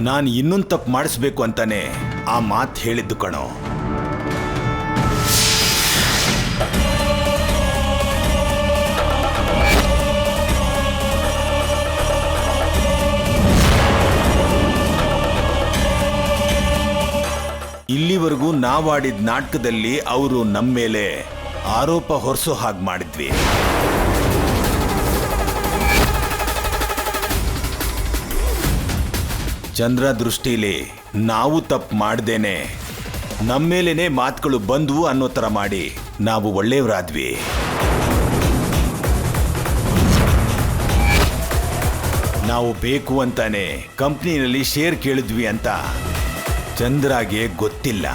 ನಾನು ಇನ್ನೊಂದು ತಪ್ಪು ಮಾಡಿಸ್ಬೇಕು ಅಂತಾನೆ ಆ ಮಾತು ಹೇಳಿದ್ದು ಕಣೋ. ಇಲ್ಲಿವರೆಗೂ ನಾವಾಡಿದ ನಾಟಕದಲ್ಲಿ ಅವರು ನಮ್ಮ ಮೇಲೆ ಆರೋಪ ಹೊರಿಸೋ ಹಾಗೆ ಮಾಡಿದ್ವಿ. ಚಂದ್ರ ದೃಷ್ಟಿಲಿ ನಾವು ತಪ್ಪು ಮಾಡ್ದೇನೆ. ನಮ್ಮ ನಮ್ಮೇಲೇನೆ ಮಾತುಗಳು ಬಂದ್ವು ಅನ್ನೋ ಥರ ಮಾಡಿ ನಾವು ಒಳ್ಳೆಯವರಾದ್ವಿ. ನಾವು ಬೇಕು ಅಂತಾನೆ ಕಂಪ್ನಿನಲ್ಲಿ ಶೇರ್ ಕೇಳಿದ್ವಿ ಅಂತ. ಚಂದ್ರಾಗೆ ಗೊತ್ತಿಲ್ಲ.